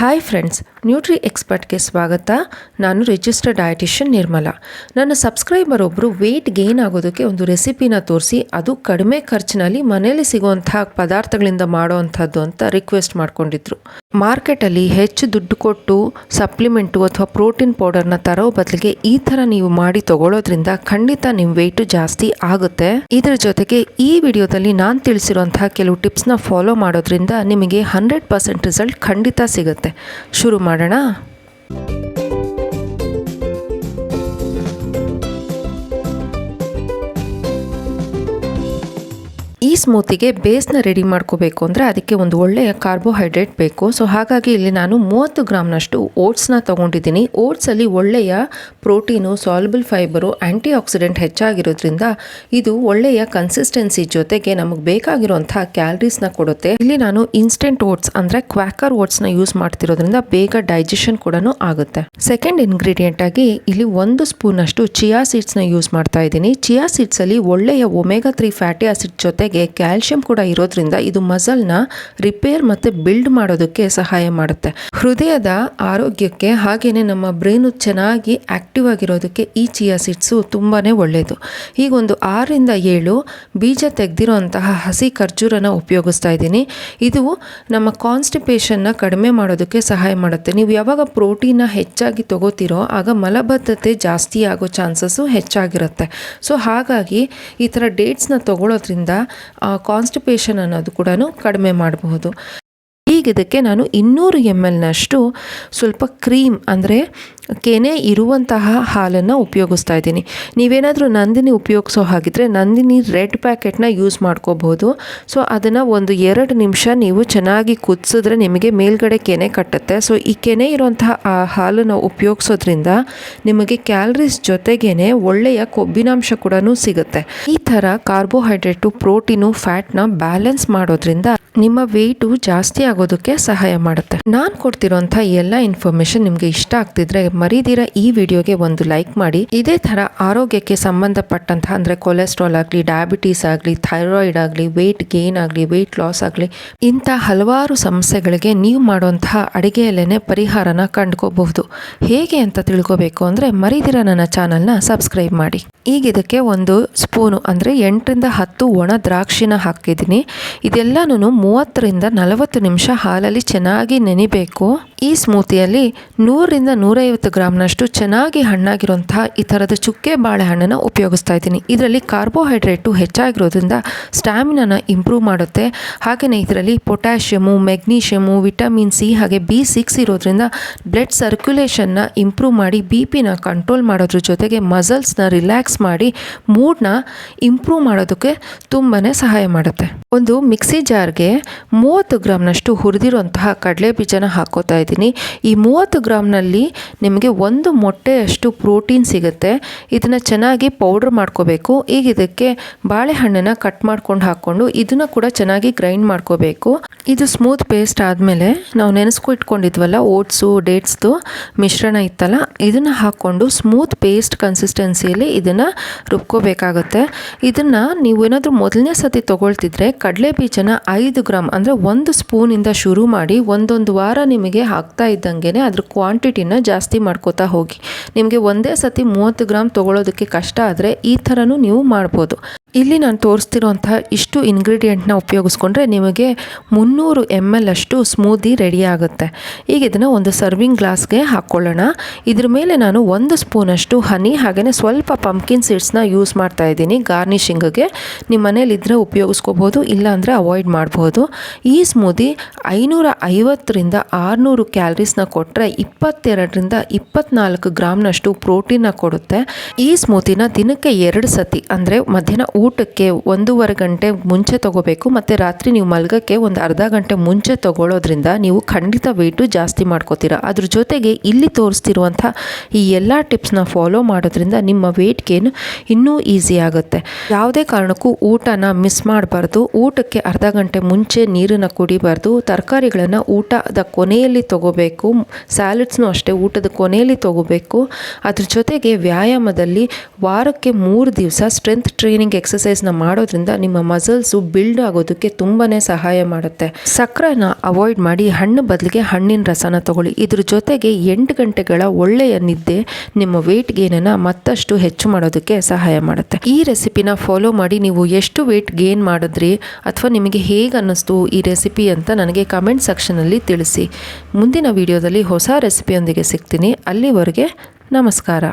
Hi friends nutri ಎಕ್ಸ್ಪರ್ಟ್ಗೆ ಸ್ವಾಗತ. ನಾನು registered dietitian Nirmala. ನನ್ನ ಸಬ್ಸ್ಕ್ರೈಬರ್ ಒಬ್ಬರು ವೆಯ್ಟ್ ಗೇನ್ ಆಗೋದಕ್ಕೆ ಒಂದು ರೆಸಿಪಿನ ತೋರಿಸಿ, ಅದು ಕಡಿಮೆ ಖರ್ಚಿನಲ್ಲಿ ಮನೆಯಲ್ಲಿ ಸಿಗುವಂತಹ ಪದಾರ್ಥಗಳಿಂದ ಮಾಡೋವಂಥದ್ದು ಅಂತ ರಿಕ್ವೆಸ್ಟ್ ಮಾಡ್ಕೊಂಡಿದ್ರು. ಮಾರ್ಕೆಟಲ್ಲಿ ಹೆಚ್ಚು ದುಡ್ಡು ಕೊಟ್ಟು ಸಪ್ಲಿಮೆಂಟು ಅಥವಾ ಪ್ರೋಟೀನ್ ಪೌಡರ್ನ ತರೋ ಬದಲಿಗೆ ಈ ಥರ ನೀವು ಮಾಡಿ ತಗೊಳ್ಳೋದ್ರಿಂದ ಖಂಡಿತ ನಿಮ್ಮ ವೆಯ್ಟು ಜಾಸ್ತಿ ಆಗುತ್ತೆ. ಇದರ ಜೊತೆಗೆ ಈ ವಿಡಿಯೋದಲ್ಲಿ ನಾನು ತಿಳಿಸಿರುವಂತಹ ಕೆಲವು ಟಿಪ್ಸ್ನ ಫಾಲೋ ಮಾಡೋದ್ರಿಂದ ನಿಮಗೆ ಹಂಡ್ರೆಡ್ ಪರ್ಸೆಂಟ್ ರಿಸಲ್ಟ್ ಖಂಡಿತ ಸಿಗುತ್ತೆ. ಶುರು ಮಾಡೋಣ. ಸ್ಮೂತಿಗೆ ಬೇಸ್ನ ರೆಡಿ ಮಾಡ್ಕೋಬೇಕು ಅಂದರೆ ಅದಕ್ಕೆ ಒಂದು ಒಳ್ಳೆಯ ಕಾರ್ಬೋಹೈಡ್ರೇಟ್ ಬೇಕು. ಸೊ ಹಾಗಾಗಿ ಇಲ್ಲಿ ನಾನು ಮೂವತ್ತು ಗ್ರಾಮ್ನಷ್ಟು ಓಟ್ಸ್ನ ತೊಗೊಂಡಿದ್ದೀನಿ. ಓಟ್ಸಲ್ಲಿ ಒಳ್ಳೆಯ protein, soluble fibre antioxidant ಹೆಚ್ಚಾಗಿರೋದ್ರಿಂದ ಇದು ಒಳ್ಳೆಯ ಕನ್ಸಿಸ್ಟೆನ್ಸಿ ಜೊತೆಗೆ ನಮಗೆ ಬೇಕಾಗಿರುವಂಥ ಕ್ಯಾಲರೀಸ್ನ ಕೊಡುತ್ತೆ. ಇಲ್ಲಿ ನಾನು ಇನ್ಸ್ಟೆಂಟ್ ಓಟ್ಸ್ ಅಂದರೆ ಕ್ವಾಕರ್ ಓಟ್ಸ್ನ ಯೂಸ್ ಮಾಡ್ತಿರೋದ್ರಿಂದ ಬೇಗ ಡೈಜೆಷನ್ ಕೂಡ ಆಗುತ್ತೆ. ಸೆಕೆಂಡ್ ಇಂಗ್ರೀಡಿಯೆಂಟ್ ಆಗಿ ಇಲ್ಲಿ ಒಂದು ಸ್ಪೂನಷ್ಟು ಚಿಯಾ ಸೀಡ್ಸ್ನ ಯೂಸ್ ಮಾಡ್ತಾ ಇದ್ದೀನಿ. ಚಿಯಾ ಸೀಡ್ಸಲ್ಲಿ ಒಳ್ಳೆಯ ಒಮೆಗಾ ತ್ರೀ ಫ್ಯಾಟಿ ಆಸಿಡ್ ಜೊತೆಗೆ ಕ್ಯಾಲ್ಶಿಯಂ ಕೂಡ ಇರೋದ್ರಿಂದ ಇದು ಮಸಲ್ನ ರಿಪೇರ್ ಮತ್ತೆ ಬಿಲ್ಡ್ ಮಾಡೋದಕ್ಕೆ ಸಹಾಯ ಮಾಡುತ್ತೆ. ಹೃದಯದ ಆರೋಗ್ಯಕ್ಕೆ ಹಾಗೆಯೇ ನಮ್ಮ ಬ್ರೈನು ಚೆನ್ನಾಗಿ ಆಕ್ಟಿವ್ ಆಗಿರೋದಕ್ಕೆ ಈ ಚಿಯಾ ಸೀಡ್ಸು ತುಂಬಾ ಒಳ್ಳೆಯದು ಈಗ ಒಂದು ಆರರಿಂದ ಏಳು ಬೀಜ ತೆಗೆದಿರುವಂತಹ ಹಸಿ ಖರ್ಜೂರನ ಉಪಯೋಗಿಸ್ತಾ ಇದ್ದೀನಿ. ಇದು ನಮ್ಮ ಕಾನ್ಸ್ಟಿಪೇಷನ್ನ ಕಡಿಮೆ ಮಾಡೋದಕ್ಕೆ ಸಹಾಯ ಮಾಡುತ್ತೆ. ನೀವು ಯಾವಾಗ ಪ್ರೋಟೀನ್ನ ಹೆಚ್ಚಾಗಿ ತಗೋತಿರೋ ಆಗ ಮಲಬದ್ಧತೆ ಜಾಸ್ತಿ ಆಗೋ ಚಾನ್ಸಸ್ಸು ಹೆಚ್ಚಾಗಿರುತ್ತೆ. ಸೊ ಹಾಗಾಗಿ ಈ ಥರ ಡೇಟ್ಸ್ನ ತಗೊಳ್ಳೋದ್ರಿಂದ ಕಾನ್ಸ್ಟಿಪೇಷನ್ ಅನ್ನೋದು ಕೂಡ ಕಡಿಮೆ ಮಾಡಬಹುದು. ಈಗ ಇದಕ್ಕೆ ನಾನು ಇನ್ನೂರು ಎಂ ಎಲ್ನಷ್ಟು ಸ್ವಲ್ಪ ಕ್ರೀಮ್ ಅಂದರೆ ಕೆನೆ ಇರುವಂತಹ ಹಾಲನ್ನು ಉಪಯೋಗಿಸ್ತಾ ಇದ್ದೀನಿ. ನೀವೇನಾದರೂ ನಂದಿನಿ ಉಪಯೋಗಿಸೋ ಹಾಗಿದ್ರೆ ನಂದಿನಿ ರೆಡ್ ಪ್ಯಾಕೆಟ್ನ ಯೂಸ್ ಮಾಡ್ಕೋಬಹುದು ಸೊ ಅದನ್ನು ಒಂದು ಎರಡು ನಿಮಿಷ ನೀವು ಚೆನ್ನಾಗಿ ಕುದಿಸಿದ್ರೆ ನಿಮಗೆ ಮೇಲ್ಗಡೆ ಕೆನೆ ಕಟ್ಟುತ್ತೆ. ಸೊ ಈ ಕೆನೆ ಇರುವಂತಹ ಆ ಹಾಲನ್ನು ಉಪಯೋಗಿಸೋದ್ರಿಂದ ನಿಮಗೆ ಕ್ಯಾಲರೀಸ್ ಜೊತೆಗೇನೆ ಒಳ್ಳೆಯ ಕೊಬ್ಬಿನಾಂಶ ಕೂಡ ಸಿಗುತ್ತೆ. ಈ ಥರ ಕಾರ್ಬೋಹೈಡ್ರೇಟು ಪ್ರೋಟೀನು ಫ್ಯಾಟ್ನ ಬ್ಯಾಲೆನ್ಸ್ ಮಾಡೋದ್ರಿಂದ ನಿಮ್ಮ ವೆಯ್ಟು ಜಾಸ್ತಿ ಆಗೋದಕ್ಕೆ ಸಹಾಯ ಮಾಡುತ್ತೆ. ನಾನು ಕೊಡ್ತಿರೋಂಥ ಎಲ್ಲ ಇನ್ಫಾರ್ಮೇಶನ್ ನಿಮಗೆ ಇಷ್ಟ ಆಗ್ತಿದ್ರೆ ಮರಿದಿರ ಈ ವಿಡಿಯೋಗೆ ಒಂದು ಲೈಕ್ ಮಾಡಿ. ಇದೇ ತರ ಆರೋಗ್ಯಕ್ಕೆ ಸಂಬಂಧಪಟ್ಟಂತಹ ಅಂದ್ರೆ ಕೊಲೆಸ್ಟ್ರಾಲ್ ಆಗಲಿ ಡಯಾಬಿಟೀಸ್ ಆಗಲಿ ಥೈರಾಯ್ಡ್ ಆಗಲಿ ವೆಯ್ಟ್ ಗೇನ್ ಆಗಲಿ ವೆಯ್ಟ್ ಲಾಸ್ ಆಗಲಿ, ಇಂಥ ಹಲವಾರು ಸಮಸ್ಯೆಗಳಿಗೆ ನೀವು ಮಾಡುವಂತಹ ಅಡಿಗೆಯಲ್ಲೇನೆ ಪರಿಹಾರನ ಕಂಡುಕೋಬಹುದು. ಹೇಗೆ ಅಂತ ತಿಳ್ಕೋಬೇಕು ಅಂದ್ರೆ ಮರಿದಿರ ನನ್ನ ಚಾನಲ್ನ ಸಬ್ಸ್ಕ್ರೈಬ್ ಮಾಡಿ. ಈಗ ಇದಕ್ಕೆ ಒಂದು ಸ್ಪೂನು ಅಂದ್ರೆ ಎಂಟರಿಂದ ಹತ್ತು ಒಣ ದ್ರಾಕ್ಷಿನ ಹಾಕಿದ್ದೀನಿ. ಇದೆಲ್ಲನೂ ಮೂವತ್ತರಿಂದ ನಲವತ್ತು ನಿಮಿಷ ಹಾಲಲ್ಲಿ ಚೆನ್ನಾಗಿ ನೆನಿಬೇಕು. ಈ ಸ್ಮೂತಿಯಲ್ಲಿ ನೂರರಿಂದ ನೂರೈವತ್ತು ಗ್ರಾಮ್ನಷ್ಟು ಚೆನ್ನಾಗಿ ಹಣ್ಣಾಗಿರುವಂತಹ ಈ ಥರದ ಚುಕ್ಕೆ ಬಾಳೆಹಣ್ಣನ್ನು ಉಪಯೋಗಿಸ್ತಾ ಇದ್ದೀನಿ. ಇದರಲ್ಲಿ ಕಾರ್ಬೋಹೈಡ್ರೇಟು ಹೆಚ್ಚಾಗಿರೋದ್ರಿಂದ ಸ್ಟ್ಯಾಮಿನಾನ ಇಂಪ್ರೂವ್ ಮಾಡುತ್ತೆ. ಹಾಗೆಯೇ ಇದರಲ್ಲಿ ಪೊಟ್ಯಾಷಿಯಮು, ಮೆಗ್ನೀಷಿಯಮು, ವಿಟಮಿನ್ ಸಿ ಹಾಗೆ ಬಿ ಸಿಕ್ಸ್ ಇರೋದ್ರಿಂದ ಬ್ಲಡ್ ಸರ್ಕ್ಯುಲೇಷನ್ನ ಇಂಪ್ರೂವ್ ಮಾಡಿ ಬಿ ಪಿನ ಕಂಟ್ರೋಲ್ ಮಾಡೋದ್ರ ಜೊತೆಗೆ ಮಸಲ್ಸ್ನ ರಿಲ್ಯಾಕ್ಸ್ ಮಾಡಿ ಮೂಡ್ನ ಇಂಪ್ರೂವ್ ಮಾಡೋದಕ್ಕೆ ತುಂಬಾ ಸಹಾಯ ಮಾಡುತ್ತೆ. ಒಂದು ಮಿಕ್ಸಿ ಜಾರ್ಗೆ ಮೂವತ್ತು ಗ್ರಾಮ್ನಷ್ಟು ಹುರಿದಿರುವಂತಹ ಕಡಲೆ ಬೀಜನ ಹಾಕೋತಾ ಇದ್ದೀನಿ. ಈ ಮೂವತ್ತು ಗ್ರಾಮ್ನಲ್ಲಿ ನಿಮಗೆ ಒಂದು ಮೊಟ್ಟೆಯಷ್ಟು ಪ್ರೋಟೀನ್ ಸಿಗುತ್ತೆ. ಇದನ್ನು ಚೆನ್ನಾಗಿ ಪೌಡ್ರ್ ಮಾಡ್ಕೋಬೇಕು. ಈಗ ಇದಕ್ಕೆ ಬಾಳೆಹಣ್ಣನ್ನು ಕಟ್ ಮಾಡ್ಕೊಂಡು ಹಾಕ್ಕೊಂಡು ಇದನ್ನು ಕೂಡ ಚೆನ್ನಾಗಿ ಗ್ರೈಂಡ್ ಮಾಡ್ಕೋಬೇಕು. ಇದು ಸ್ಮೂತ್ ಪೇಸ್ಟ್ ಆದಮೇಲೆ ನಾವು ನೆನೆಸ್ಕೊ ಇಟ್ಕೊಂಡಿದ್ವಲ್ಲ, ಓಟ್ಸು, ಡೇಟ್ಸ್ದು ಮಿಶ್ರಣ ಇತ್ತಲ್ಲ, ಇದನ್ನು ಹಾಕ್ಕೊಂಡು ಸ್ಮೂತ್ ಪೇಸ್ಟ್ ಕನ್ಸಿಸ್ಟೆನ್ಸಿಯಲ್ಲಿ ಇದನ್ನು ರುಬ್ಕೋಬೇಕಾಗುತ್ತೆ. ಇದನ್ನು ನೀವು ಏನಾದರೂ ಮೊದಲನೇ ಸತಿ ತೊಗೊಳ್ತಿದ್ರೆ ಕಡಲೆ ಬೀಜನ ಐದು ಗ್ರಾಮ್ ಅಂದರೆ ಒಂದು ಸ್ಪೂನಿಂದ ಶುರು ಮಾಡಿ ಒಂದೊಂದು ವಾರ ನಿಮಗೆ ಹಾಕ್ತಾ ಇದ್ದಂಗೆ ಅದ್ರ ಕ್ವಾಂಟಿಟಿನ ಜಾಸ್ತಿ ಮಾಡ್ಕೋತಾ ಹೋಗಿ. ನಿಮಗೆ ಒಂದೇ ಸತಿ ಮೂವತ್ತು ಗ್ರಾಮ್ ತೊಗೊಳೋದಕ್ಕೆ ಕಷ್ಟ ಆದರೆ ಈ ಥರನೂ ನೀವು ಮಾಡ್ಬೋದು. ಇಲ್ಲಿ ನಾನು ತೋರಿಸ್ತಿರುವಂತಹ ಇಷ್ಟು ಇಂಗ್ರೀಡಿಯೆಂಟ್ನ ಉಪಯೋಗಿಸ್ಕೊಂಡ್ರೆ ನಿಮಗೆ ಮುನ್ನೂರು ಎಂ ಎಲ್ ಅಷ್ಟು ಸ್ಮೂದಿ ರೆಡಿ ಆಗುತ್ತೆ. ಈಗ ಇದನ್ನು ಒಂದು ಸರ್ವಿಂಗ್ ಗ್ಲಾಸ್ಗೆ ಹಾಕ್ಕೊಳ್ಳೋಣ ಇದ್ರ ಮೇಲೆ ನಾನು ಒಂದು ಸ್ಪೂನಷ್ಟು ಹನಿ ಹಾಗೆಯೇ ಸ್ವಲ್ಪ ಪಂಪ್ಕಿನ್ ಸೀಡ್ಸ್ನ ಯೂಸ್ ಮಾಡ್ತಾ ಇದ್ದೀನಿ. ಗಾರ್ನಿಷಿಂಗ್ಗೆ ನಿಮ್ಮ ಮನೇಲಿ ಉಪಯೋಗಿಸ್ಕೋಬೋದು ಇಲ್ಲಾಂದರೆ ಅವಾಯ್ಡ್ ಮಾಡ್ಬೋದು ಈ ಸ್ಮೂದಿ ಐನೂರ ಐವತ್ತರಿಂದ ಆರುನೂರು ಕ್ಯಾಲ್ರೀಸ್ನ ಕೊಟ್ಟರೆ ಇಪ್ಪತ್ತೆರಡರಿಂದ ಇಪ್ಪತ್ನಾಲ್ಕು ಗ್ರಾಮ್ನಷ್ಟು ಪ್ರೋಟೀನ್ನ ಕೊಡುತ್ತೆ. ಈ ಸ್ಮೂತಿನ ದಿನಕ್ಕೆ ಎರಡು ಸತಿ, ಅಂದರೆ ಮಧ್ಯಾಹ್ನ ಊಟಕ್ಕೆ ಒಂದೂವರೆ ಗಂಟೆ ಮುಂಚೆ ತೊಗೋಬೇಕು, ಮತ್ತು ರಾತ್ರಿ ನೀವು ಮಲಗಕ್ಕೆ ಒಂದು ಅರ್ಧ ಗಂಟೆ ಮುಂಚೆ ತಗೊಳ್ಳೋದ್ರಿಂದ ನೀವು ಖಂಡಿತ ವೆಯ್ಟು ಜಾಸ್ತಿ ಮಾಡ್ಕೋತೀರ. ಅದ್ರ ಜೊತೆಗೆ ಇಲ್ಲಿ ತೋರಿಸ್ತಿರುವಂಥ ಈ ಎಲ್ಲ ಟಿಪ್ಸ್ನ ಫಾಲೋ ಮಾಡೋದ್ರಿಂದ ನಿಮ್ಮ ವೆಯ್ಟ್ ಗೇನ್ ಇನ್ನೂ ಈಸಿ ಆಗುತ್ತೆ. ಯಾವುದೇ ಕಾರಣಕ್ಕೂ ಊಟನ ಮಿಸ್ ಮಾಡಬಾರ್ದು. ಊಟಕ್ಕೆ ಅರ್ಧ ಗಂಟೆ ಮುಂಚೆ ನೀರನ್ನು ಕುಡಿಬಾರ್ದು. ತರಕಾರಿಗಳನ್ನು ಊಟದ ಕೊನೆಯಲ್ಲಿ ತಗೋಬೇಕು. ಸ್ಯಾಲಡ್ಸ್ನು ಅಷ್ಟೇ ಊಟದ ಕೊನೆಯಲ್ಲಿ ತಗೋಬೇಕು. ಅದ್ರ ಜೊತೆಗೆ ವ್ಯಾಯಾಮದಲ್ಲಿ ವಾರಕ್ಕೆ ಮೂರು ದಿವಸ ಸ್ಟ್ರೆಂತ್ ಟ್ರೈನಿಂಗ್ ಎಕ್ಸ್ ಎಕ್ಸಸೈಸ್ನ ಮಾಡೋದ್ರಿಂದ ನಿಮ್ಮ ಮಸಲ್ಸು ಬಿಲ್ಡ್ ಆಗೋದಕ್ಕೆ ತುಂಬಾ ಸಹಾಯ ಮಾಡುತ್ತೆ. ಸಕ್ಕರೆನ ಅವಾಯ್ಡ್ ಮಾಡಿ ಹಣ್ಣು ಬದಲಿಗೆ ಹಣ್ಣಿನ ರಸನ ತಗೊಳ್ಳಿ. ಇದ್ರ ಜೊತೆಗೆ ಎಂಟು ಗಂಟೆಗಳ ಒಳ್ಳೆಯ ನಿದ್ದೆ ನಿಮ್ಮ ವೆಯ್ಟ್ ಗೇನನ್ನು ಮತ್ತಷ್ಟು ಹೆಚ್ಚು ಮಾಡೋದಕ್ಕೆ ಸಹಾಯ ಮಾಡುತ್ತೆ. ಈ ರೆಸಿಪಿನ ಫಾಲೋ ಮಾಡಿ ನೀವು ಎಷ್ಟು ವೆಯ್ಟ್ ಗೇನ್ ಮಾಡಿದ್ರಿ ಅಥವಾ ನಿಮಗೆ ಹೇಗೆ ಅನ್ನಿಸ್ತು ಈ ರೆಸಿಪಿ ಅಂತ ನನಗೆ ಕಮೆಂಟ್ ಸೆಕ್ಷನಲ್ಲಿ ತಿಳಿಸಿ. ಮುಂದಿನ ವಿಡಿಯೋದಲ್ಲಿ ಹೊಸ ರೆಸಿಪಿಯೊಂದಿಗೆ ಸಿಗ್ತೀನಿ. ಅಲ್ಲಿವರೆಗೆ ನಮಸ್ಕಾರ.